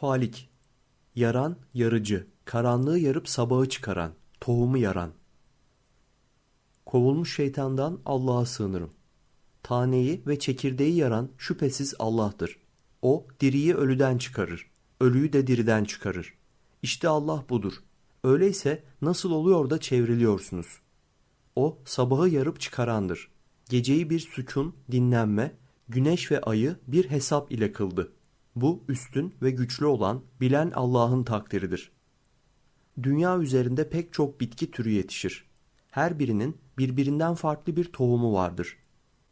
Falik Yaran, yarıcı, karanlığı yarıp sabahı çıkaran, tohumu yaran. Kovulmuş şeytandan Allah'a sığınırım. Taneyi ve çekirdeği yaran şüphesiz Allah'tır. O diriyi ölüden çıkarır, ölüyü de diriden çıkarır. İşte Allah budur. Öyleyse nasıl oluyor da çevriliyorsunuz? O sabahı yarıp çıkarandır. Geceyi bir sükun, dinlenme, güneş ve ayı bir hesap ile kıldı. Bu üstün ve güçlü olan, bilen Allah'ın takdiridir. Dünya üzerinde pek çok bitki türü yetişir. Her birinin birbirinden farklı bir tohumu vardır.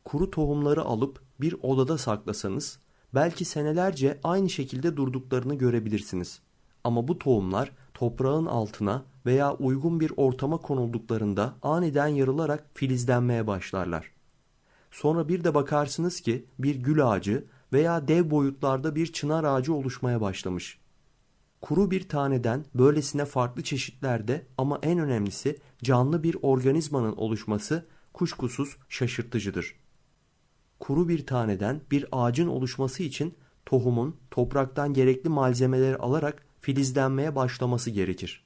Kuru tohumları alıp bir odada saklasanız, belki senelerce aynı şekilde durduklarını görebilirsiniz. Ama bu tohumlar toprağın altına veya uygun bir ortama konulduklarında aniden yarılarak filizlenmeye başlarlar. Sonra bir de bakarsınız ki bir gül ağacı veya dev boyutlarda bir çınar ağacı oluşmaya başlamış. Kuru bir taneden böylesine farklı çeşitlerde ama en önemlisi canlı bir organizmanın oluşması kuşkusuz şaşırtıcıdır. Kuru bir taneden bir ağacın oluşması için tohumun topraktan gerekli malzemeleri alarak filizlenmeye başlaması gerekir.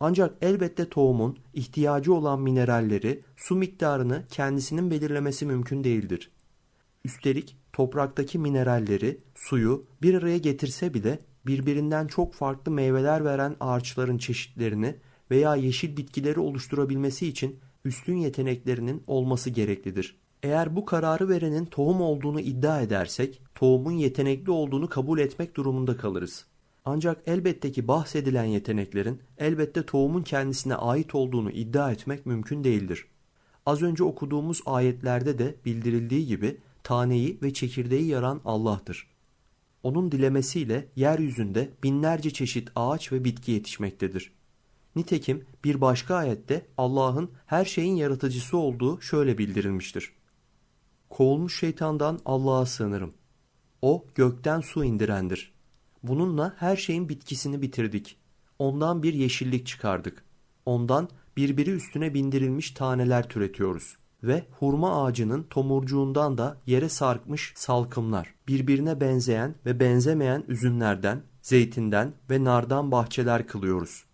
Ancak elbette tohumun ihtiyacı olan mineralleri, su miktarını kendisinin belirlemesi mümkün değildir. Üstelik topraktaki mineralleri, suyu bir araya getirse bile birbirinden çok farklı meyveler veren ağaçların çeşitlerini veya yeşil bitkileri oluşturabilmesi için üstün yeteneklerinin olması gereklidir. Eğer bu kararı verenin tohum olduğunu iddia edersek, tohumun yetenekli olduğunu kabul etmek durumunda kalırız. Ancak elbette ki bahsedilen yeteneklerin elbette tohumun kendisine ait olduğunu iddia etmek mümkün değildir. Az önce okuduğumuz ayetlerde de bildirildiği gibi taneyi ve çekirdeği yaran Allah'tır. Onun dilemesiyle yeryüzünde binlerce çeşit ağaç ve bitki yetişmektedir. Nitekim bir başka ayette Allah'ın her şeyin yaratıcısı olduğu şöyle bildirilmiştir. Kovulmuş şeytandan Allah'a sığınırım. O gökten su indirendir. Bununla her şeyin bitkisini bitirdik. Ondan bir yeşillik çıkardık. Ondan birbiri üstüne bindirilmiş taneler türetiyoruz. Ve hurma ağacının tomurcuğundan da yere sarkmış salkımlar, birbirine benzeyen ve benzemeyen üzümlerden, zeytinden ve nardan bahçeler kılıyoruz.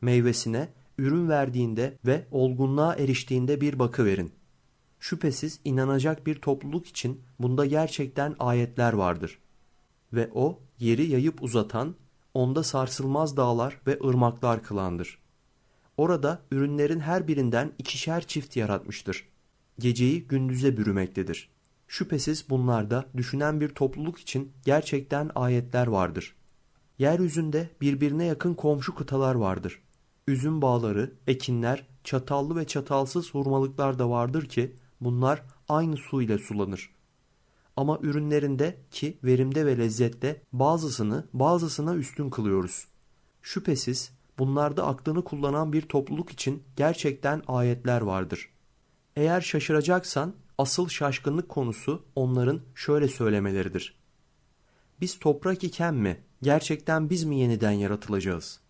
Meyvesine, ürün verdiğinde ve olgunluğa eriştiğinde bir bakı verin. Şüphesiz inanacak bir topluluk için bunda gerçekten ayetler vardır. Ve o yeri yayıp uzatan, onda sarsılmaz dağlar ve ırmaklar kılandır. Orada ürünlerin her birinden ikişer çift yaratmıştır. Geceyi gündüze bürümektedir. Şüphesiz bunlarda düşünen bir topluluk için gerçekten ayetler vardır. Yeryüzünde birbirine yakın komşu kıtalar vardır. Üzüm bağları, ekinler, çatallı ve çatalsız hurmalıklar da vardır ki bunlar aynı su ile sulanır. Ama ürünlerinde ki verimde ve lezzette bazısını bazısına üstün kılıyoruz. Şüphesiz bunlarda aklını kullanan bir topluluk için gerçekten ayetler vardır. Eğer şaşıracaksan asıl şaşkınlık konusu onların şöyle söylemeleridir. Biz toprak iken mi, gerçekten biz mi yeniden yaratılacağız?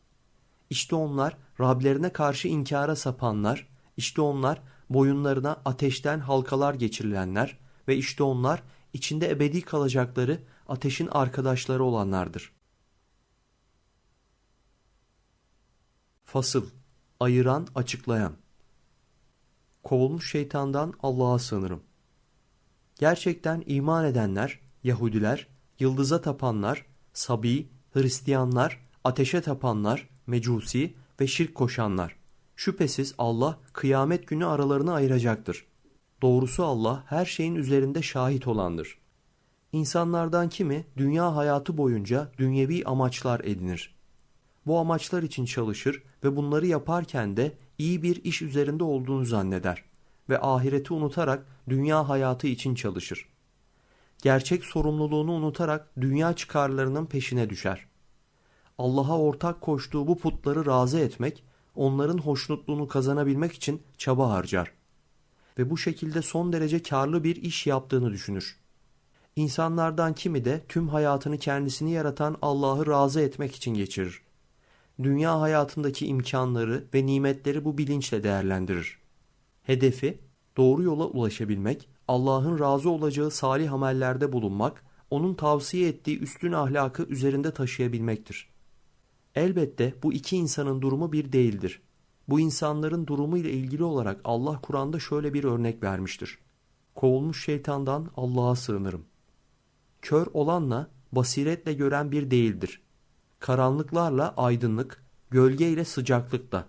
İşte onlar Rablerine karşı inkara sapanlar, işte onlar boyunlarına ateşten halkalar geçirilenler ve işte onlar içinde ebedi kalacakları ateşin arkadaşları olanlardır. Fasıl Ayıran, açıklayan Kovulmuş şeytandan Allah'a sığınırım. Gerçekten iman edenler, Yahudiler, yıldıza tapanlar, Sabi, Hristiyanlar, ateşe tapanlar, Mecusi ve şirk koşanlar. Şüphesiz Allah kıyamet günü aralarını ayıracaktır. Doğrusu Allah her şeyin üzerinde şahit olandır. İnsanlardan kimi dünya hayatı boyunca dünyevi amaçlar edinir. Bu amaçlar için çalışır ve bunları yaparken de iyi bir iş üzerinde olduğunu zanneder ve ahireti unutarak dünya hayatı için çalışır. Gerçek sorumluluğunu unutarak dünya çıkarlarının peşine düşer. Allah'a ortak koştuğu bu putları razı etmek, onların hoşnutluğunu kazanabilmek için çaba harcar ve bu şekilde son derece karlı bir iş yaptığını düşünür. İnsanlardan kimi de tüm hayatını kendisini yaratan Allah'ı razı etmek için geçirir. Dünya hayatındaki imkanları ve nimetleri bu bilinçle değerlendirir. Hedefi doğru yola ulaşabilmek, Allah'ın razı olacağı salih amellerde bulunmak, onun tavsiye ettiği üstün ahlakı üzerinde taşıyabilmektir. Elbette bu iki insanın durumu bir değildir. Bu insanların durumu ile ilgili olarak Allah Kur'an'da şöyle bir örnek vermiştir. Kovulmuş şeytandan Allah'a sığınırım. Kör olanla basiretle gören bir değildir. Karanlıklarla aydınlık, gölge ile sıcaklıkta.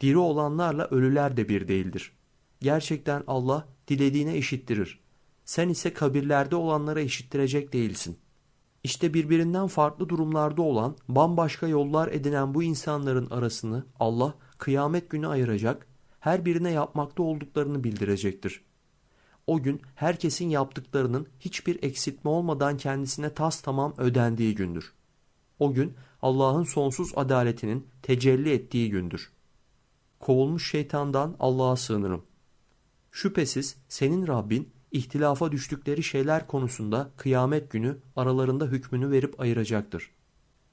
Diri olanlarla ölüler de bir değildir. Gerçekten Allah dilediğine eşittirir. Sen ise kabirlerde olanlara eşittirecek değilsin. İşte birbirinden farklı durumlarda olan, bambaşka yollar edinen bu insanların arasını Allah kıyamet günü ayıracak, her birine yapmakta olduklarını bildirecektir. O gün herkesin yaptıklarının hiçbir eksiltme olmadan kendisine tas tamam ödendiği gündür. O gün Allah'ın sonsuz adaletinin tecelli ettiği gündür. Kovulmuş şeytandan Allah'a sığınırım. Şüphesiz senin Rabbin ihtilafa düştükleri şeyler konusunda kıyamet günü aralarında hükmünü verip ayıracaktır.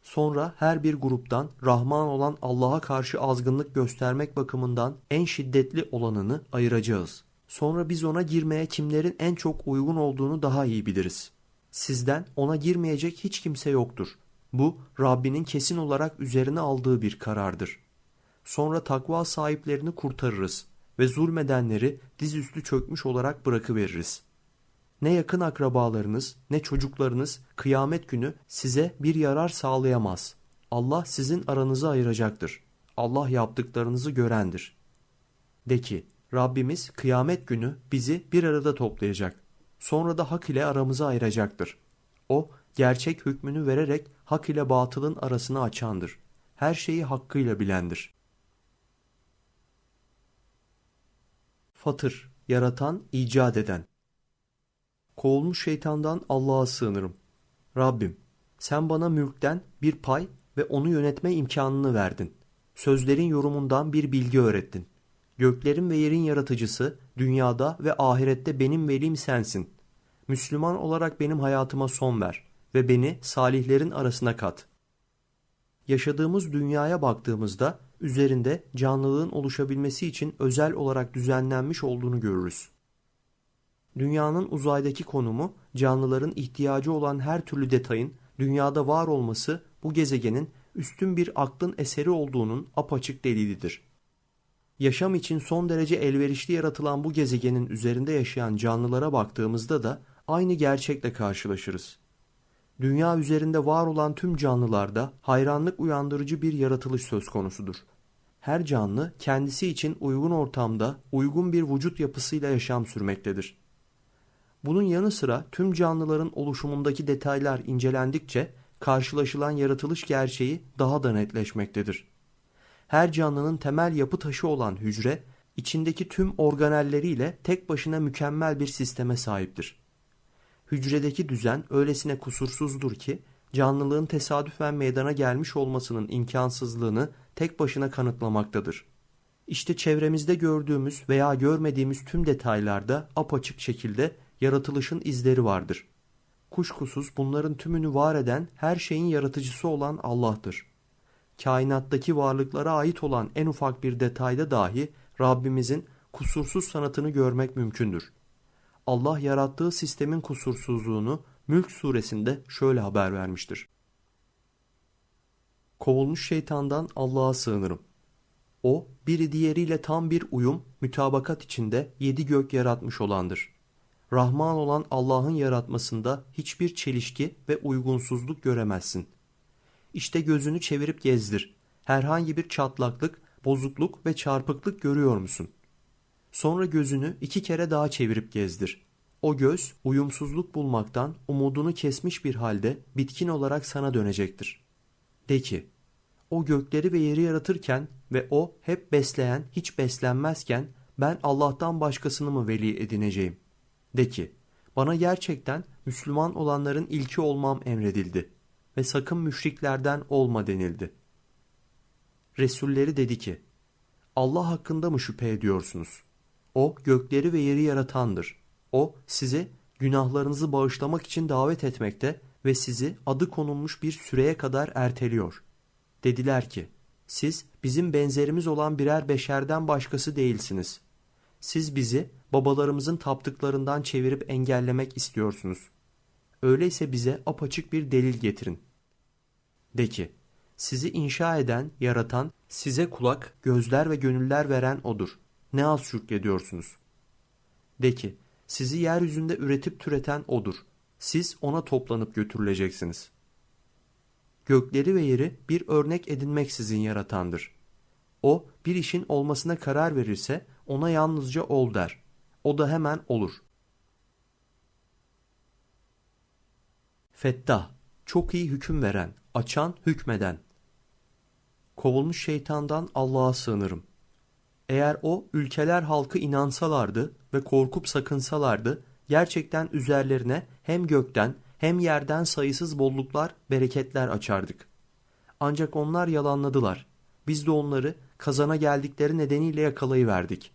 Sonra her bir gruptan Rahman olan Allah'a karşı azgınlık göstermek bakımından en şiddetli olanını ayıracağız. Sonra biz ona girmeye kimlerin en çok uygun olduğunu daha iyi biliriz. Sizden ona girmeyecek hiç kimse yoktur. Bu Rabbinin kesin olarak üzerine aldığı bir karardır. Sonra takva sahiplerini kurtarırız ve zulmedenleri dizüstü çökmüş olarak bırakıveririz. Ne yakın akrabalarınız ne çocuklarınız kıyamet günü size bir yarar sağlayamaz. Allah sizin aranızı ayıracaktır. Allah yaptıklarınızı görendir. De ki Rabbimiz kıyamet günü bizi bir arada toplayacak. Sonra da hak ile aramızı ayıracaktır. O gerçek hükmünü vererek hak ile batılın arasını açandır. Her şeyi hakkıyla bilendir. Fatır, yaratan, icat eden. Kovulmuş şeytandan Allah'a sığınırım. Rabbim, sen bana mülkten bir pay ve onu yönetme imkanını verdin. Sözlerin yorumundan bir bilgi öğrettin. Göklerin ve yerin yaratıcısı, dünyada ve ahirette benim velim sensin. Müslüman olarak benim hayatıma son ver ve beni salihlerin arasına kat. Yaşadığımız dünyaya baktığımızda üzerinde canlılığın oluşabilmesi için özel olarak düzenlenmiş olduğunu görürüz. Dünyanın uzaydaki konumu, canlıların ihtiyacı olan her türlü detayın dünyada var olması bu gezegenin üstün bir aklın eseri olduğunun apaçık delilidir. Yaşam için son derece elverişli yaratılan bu gezegenin üzerinde yaşayan canlılara baktığımızda da aynı gerçekle karşılaşırız. Dünya üzerinde var olan tüm canlılarda hayranlık uyandırıcı bir yaratılış söz konusudur. Her canlı kendisi için uygun ortamda uygun bir vücut yapısıyla yaşam sürmektedir. Bunun yanı sıra tüm canlıların oluşumundaki detaylar incelendikçe karşılaşılan yaratılış gerçeği daha da netleşmektedir. Her canlının temel yapı taşı olan hücre, içindeki tüm organelleriyle tek başına mükemmel bir sisteme sahiptir. Hücredeki düzen öylesine kusursuzdur ki canlılığın tesadüfen meydana gelmiş olmasının imkansızlığını tek başına kanıtlamaktadır. İşte çevremizde gördüğümüz veya görmediğimiz tüm detaylarda apaçık şekilde yaratılışın izleri vardır. Kuşkusuz bunların tümünü var eden her şeyin yaratıcısı olan Allah'tır. Kainattaki varlıklara ait olan en ufak bir detayda dahi Rabbimizin kusursuz sanatını görmek mümkündür. Allah yarattığı sistemin kusursuzluğunu Mülk suresinde şöyle haber vermiştir. Kovulmuş şeytandan Allah'a sığınırım. O, biri diğeriyle tam bir uyum, mütabakat içinde yedi gök yaratmış olandır. Rahman olan Allah'ın yaratmasında hiçbir çelişki ve uygunsuzluk göremezsin. İşte gözünü çevirip gezdir. Herhangi bir çatlaklık, bozukluk ve çarpıklık görüyor musun? Sonra gözünü iki kere daha çevirip gezdir. O göz uyumsuzluk bulmaktan umudunu kesmiş bir halde bitkin olarak sana dönecektir. De ki, o gökleri ve yeri yaratırken ve o hep besleyen hiç beslenmezken ben Allah'tan başkasını mı veli edineceğim? De ki, bana gerçekten Müslüman olanların ilki olmam emredildi ve sakın müşriklerden olma denildi. Resulleri dedi ki, Allah hakkında mı şüphe ediyorsunuz? O gökleri ve yeri yaratandır. O sizi günahlarınızı bağışlamak için davet etmekte ve sizi adı konulmuş bir süreye kadar erteliyor. Dediler ki, siz bizim benzerimiz olan birer beşerden başkası değilsiniz. Siz bizi babalarımızın taptıklarından çevirip engellemek istiyorsunuz. Öyleyse bize apaçık bir delil getirin. De ki, sizi inşa eden, yaratan, size kulak, gözler ve gönüller veren O'dur. Ne az şükrediyorsunuz. De ki, sizi yeryüzünde üretip türeten O'dur. Siz O'na toplanıp götürüleceksiniz. Gökleri ve yeri bir örnek edinmeksizin yaratandır. O, bir işin olmasına karar verirse ona yalnızca ol der. O da hemen olur. Fettah, çok iyi hüküm veren, açan, hükmeden. Kovulmuş şeytandan Allah'a sığınırım. Eğer o ülkeler halkı inansalardı ve korkup sakınsalardı, gerçekten üzerlerine hem gökten hem yerden sayısız bolluklar, bereketler açardık. Ancak onlar yalanladılar. Biz de onları kazana geldikleri nedeniyle yakalayıverdik.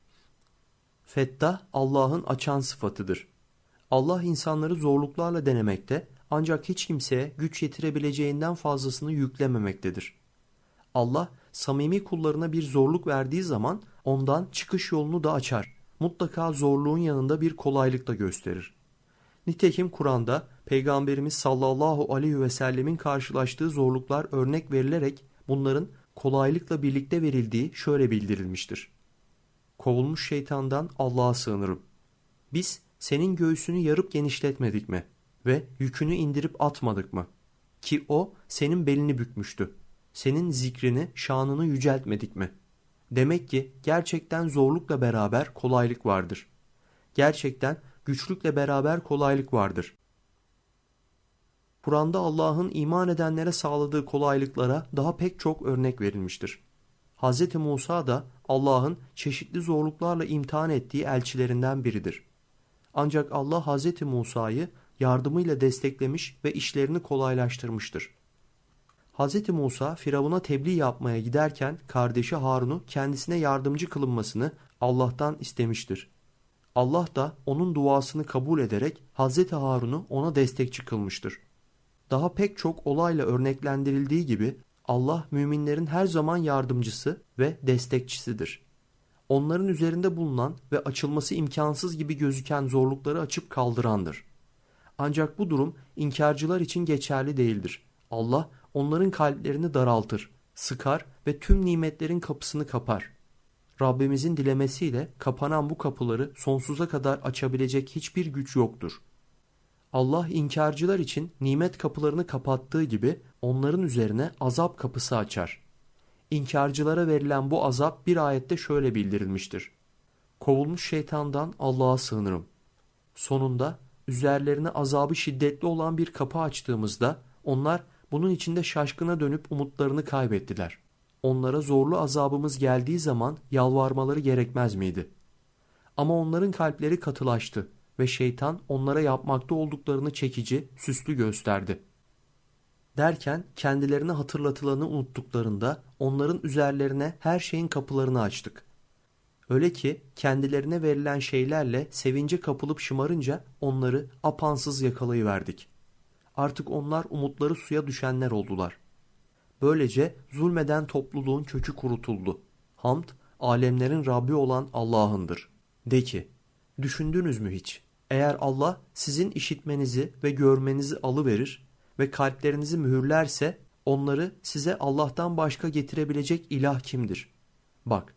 Fettah Allah'ın açan sıfatıdır. Allah insanları zorluklarla denemekte ancak hiç kimseye güç yetirebileceğinden fazlasını yüklememektedir. Allah samimi kullarına bir zorluk verdiği zaman ondan çıkış yolunu da açar. Mutlaka zorluğun yanında bir kolaylık da gösterir. Nitekim Kur'an'da Peygamberimiz sallallahu aleyhi ve sellemin karşılaştığı zorluklar örnek verilerek bunların kolaylıkla birlikte verildiği şöyle bildirilmiştir. Kovulmuş şeytandan Allah'a sığınırım. Biz senin göğsünü yarıp genişletmedik mi? Ve yükünü indirip atmadık mı? Ki o senin belini bükmüştü. Senin zikrini, şanını yüceltmedik mi? Demek ki gerçekten zorlukla beraber kolaylık vardır. Gerçekten güçlükle beraber kolaylık vardır. Kur'an'da Allah'ın iman edenlere sağladığı kolaylıklara daha pek çok örnek verilmiştir. Hz. Musa da Allah'ın çeşitli zorluklarla imtihan ettiği elçilerinden biridir. Ancak Allah Hz. Musa'yı yardımıyla desteklemiş ve işlerini kolaylaştırmıştır. Hz. Musa Firavun'a tebliğ yapmaya giderken kardeşi Harun'u kendisine yardımcı kılınmasını Allah'tan istemiştir. Allah da onun duasını kabul ederek Hz. Harun'u ona destekçi kılmıştır. Daha pek çok olayla örneklendirildiği gibi Allah müminlerin her zaman yardımcısı ve destekçisidir. Onların üzerinde bulunan ve açılması imkansız gibi gözüken zorlukları açıp kaldırandır. Ancak bu durum inkarcılar için geçerli değildir. Allah onların kalplerini daraltır, sıkar ve tüm nimetlerin kapısını kapar. Rabbimizin dilemesiyle kapanan bu kapıları sonsuza kadar açabilecek hiçbir güç yoktur. Allah inkarcılar için nimet kapılarını kapattığı gibi onların üzerine azap kapısı açar. İnkarcılara verilen bu azap bir ayette şöyle bildirilmiştir. Kovulmuş şeytandan Allah'a sığınırım. Sonunda üzerlerine azabı şiddetli olan bir kapı açtığımızda onlar bunun içinde şaşkına dönüp umutlarını kaybettiler. Onlara zorlu azabımız geldiği zaman yalvarmaları gerekmez miydi? Ama onların kalpleri katılaştı ve şeytan onlara yapmakta olduklarını çekici, süslü gösterdi. Derken kendilerine hatırlatılanı unuttuklarında onların üzerlerine her şeyin kapılarını açtık. Öyle ki kendilerine verilen şeylerle sevince kapılıp şımarınca onları apansız yakalayıverdik. Artık onlar umutları suya düşenler oldular. Böylece zulmeden topluluğun kökü kurutuldu. Hamd, alemlerin Rabbi olan Allah'ındır. De ki, düşündünüz mü hiç? Eğer Allah sizin işitmenizi ve görmenizi alıverir ve kalplerinizi mühürlerse onları size Allah'tan başka getirebilecek ilah kimdir? Bak,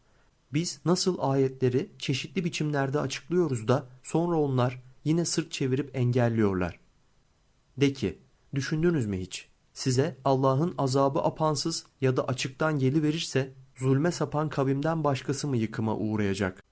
biz nasıl ayetleri çeşitli biçimlerde açıklıyoruz da sonra onlar yine sırt çevirip engelliyorlar. De ki, düşündünüz mü hiç? Size Allah'ın azabı apansız ya da açıktan geliverirse zulme sapan kavimden başkası mı yıkıma uğrayacak?